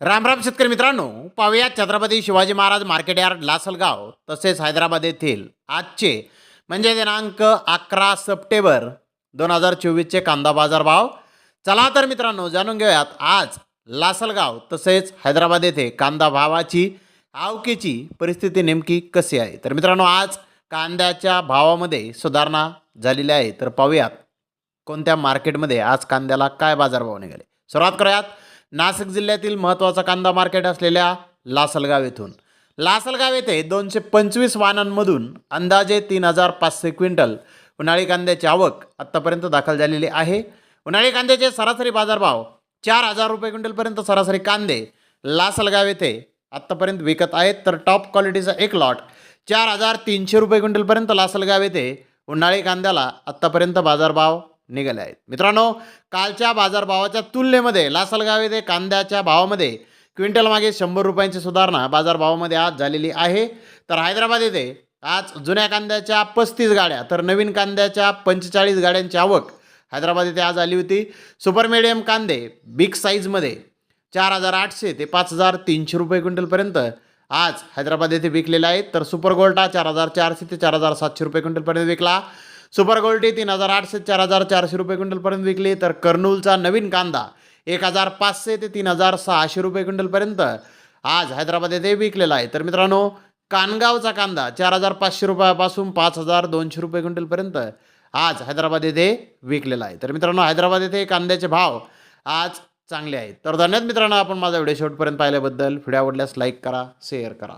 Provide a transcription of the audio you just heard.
रामराम शेतकरी मित्रांनो पाहूया छत्रपती शिवाजी महाराज मार्केट यार्ड लासलगाव तसेच हैदराबाद येथील आजचे म्हणजे दिनांक अकरा सप्टेंबर दोन हजार चोवीसचे कांदा बाजार भाव. चला तर मित्रांनो जाणून घेऊयात आज लासलगाव तसेच हैदराबाद येथे कांदा भावाची आवकेची परिस्थिती नेमकी कशी आहे? तर मित्रांनो आज कांद्याच्या भावामध्ये सुधारणा झालेली आहे. तर पाहूयात कोणत्या मार्केटमध्ये आज कांद्याला काय बाजारभाव निघाले? सुरुवात करूयात. नाशिक जिल्ह्यातील महत्त्वाचा कांदा मार्केट असलेल्या लासलगाव येथून. लासलगाव येथे दोनशे पंचवीस वाहनांमधून अंदाजे तीन हजार पाचशे क्विंटल उन्हाळी कांद्याची आवक आत्तापर्यंत दाखल झालेली आहे. उन्हाळी कांद्याचे सरासरी बाजारभाव चार हजार रुपये क्विंटलपर्यंत सरासरी कांदे लासलगाव येथे आत्तापर्यंत विकत आहेत. तर टॉप क्वालिटीचा एक लॉट चार हजार तीनशे रुपये क्विंटलपर्यंत लासलगाव येथे उन्हाळी कांद्याला आत्तापर्यंत बाजारभाव निघाले आहेत. मित्रांनो कालच्या बाजारभावाच्या तुलनेमध्ये लासलगाव येथे कांद्याच्या भावामध्ये क्विंटल मागे शंभर रुपयांची सुधारणा बाजारभावामध्ये आज झालेली आहे. तर हैदराबाद येथे आज जुन्या कांद्याच्या पस्तीस गाड्या तर नवीन कांद्याच्या पंचेचाळीस गाड्यांची आवक हैदराबाद येथे आज आली होती. सुपर मिडियम कांदे बिग साईजमध्ये चार हजार आठशे ते पाच हजार तीनशे रुपये क्विंटलपर्यंत आज हैदराबाद येथे विकलेले आहेत. तर सुपर गोल्टा चार हजार चारशे ते चार हजार सातशे रुपये क्विंटलपर्यंत विकला. सुपर गोल्टी तीन हजार आठशे चार हजार चारशे रुपये क्विंटलपर्यंत विकली. तर कर्नूलचा नवीन कांदा एक हजार पाचशे ते तीन हजार सहाशे रुपये क्विंटलपर्यंत आज हैदराबाद येथे विकलेला आहे. तर मित्रांनो कानगावचा कांदा चार हजार पाचशे रुपयापासून पाच हजार दोनशे रुपये क्विंटलपर्यंत आज हैदराबाद येथे विकलेला आहे. तर मित्रांनो हैदराबाद येथे कांद्याचे भाव आज चांगले आहेत. तर धन्यवाद मित्रांनो आपण माझा व्हिडिओ शेवटपर्यंत पाहिल्याबद्दल. व्हिडिओ आवडल्यास लाईक करा शेअर करा.